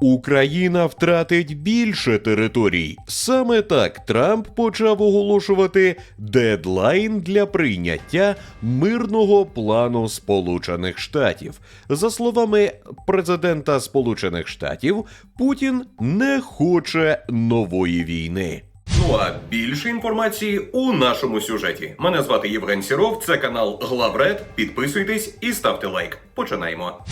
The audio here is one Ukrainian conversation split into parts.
Україна втратить більше територій. Саме так Трамп почав оголошувати дедлайн для прийняття мирного плану Сполучених Штатів. За словами президента Сполучених Штатів, Путін не хоче нової війни. Ну а більше інформації у нашому сюжеті. Мене звати Євген Сіров, це канал Главред. Підписуйтесь і ставте лайк. Починаємо.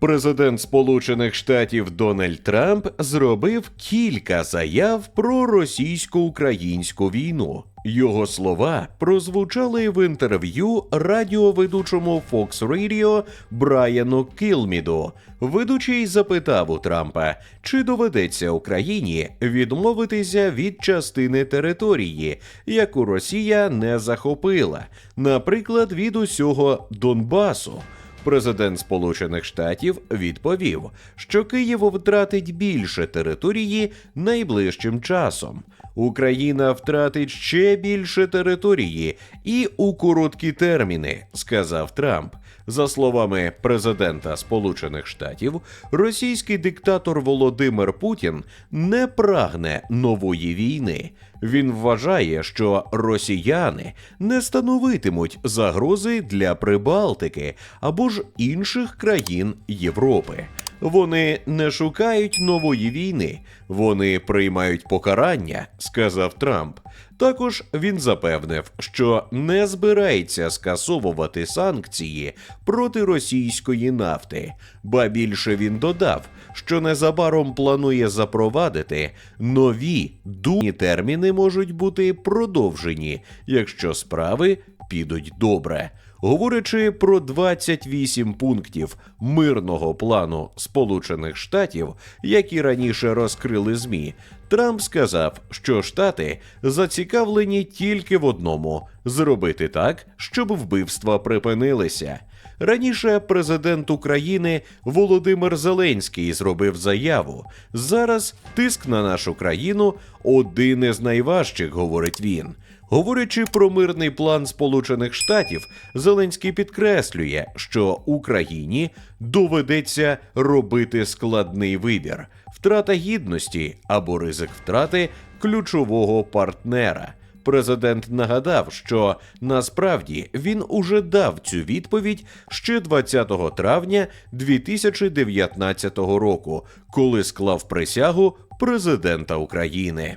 Президент Сполучених Штатів Дональд Трамп зробив кілька заяв про російсько-українську війну. Його слова прозвучали в інтерв'ю радіоведучому Fox Radio Брайану Кілміду. Ведучий запитав у Трампа, чи доведеться Україні відмовитися від частини території, яку Росія не захопила, наприклад, від усього Донбасу. Президент Сполучених Штатів відповів, що Київ втратить більше території найближчим часом. Україна втратить ще більше території і у короткі терміни, сказав Трамп. За словами президента Сполучених Штатів, російський диктатор Володимир Путін не прагне нової війни. Він вважає, що росіяни не становитимуть загрози для Прибалтики або ж інших країн Європи. Вони не шукають нової війни, вони приймають покарання, сказав Трамп. Також він запевнив, що не збирається скасовувати санкції проти російської нафти, ба більше він додав, що незабаром планує запровадити нові думні терміни можуть бути продовжені, якщо справи підуть добре. Говорячи про 28 пунктів мирного плану Сполучених Штатів, які раніше розкрили ЗМІ, Трамп сказав, що Штати зацікавлені тільки в одному зробити так, щоб вбивства припинилися. Раніше президент України Володимир Зеленський зробив заяву. Зараз тиск на нашу країну один із найважчих, говорить він. Говорячи про мирний план Сполучених Штатів, Зеленський підкреслює, що Україні доведеться робити складний вибір: втрата гідності або ризик втрати ключового партнера. Президент нагадав, що насправді він уже дав цю відповідь ще 20 травня 2019 року, коли склав присягу президента України.